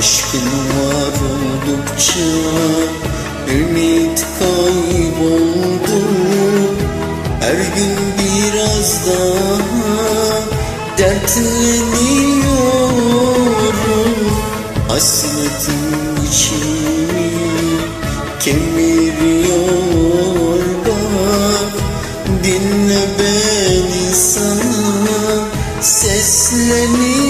Aşkın var oldukça ümit kayboldu. Her gün biraz daha dertleniyorum. Hasretin içimi kemiriyor. Bak Dinle beni sana sesleniyorum.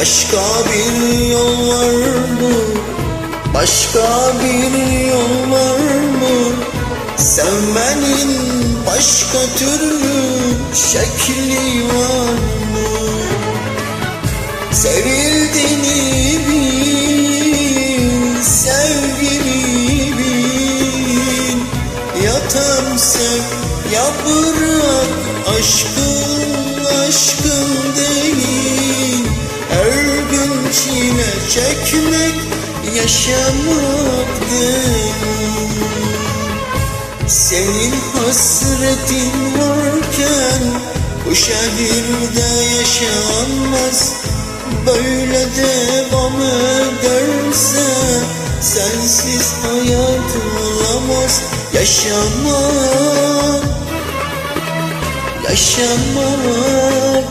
Başka bir yol var mı? Başka bir yol var mı? Sevmenin başka türlü şekli var mı? Sevildiğini bil, sevgili bil Yatan sev, ya bırak aşkın çile çekmek yaşamak değil Senin hasretin varken bu şehirde yaşanmaz. Böyle devam ederse sensiz hayat olamaz. Yaşamak, yaşamak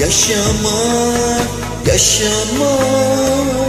Yaşamak, yaşamak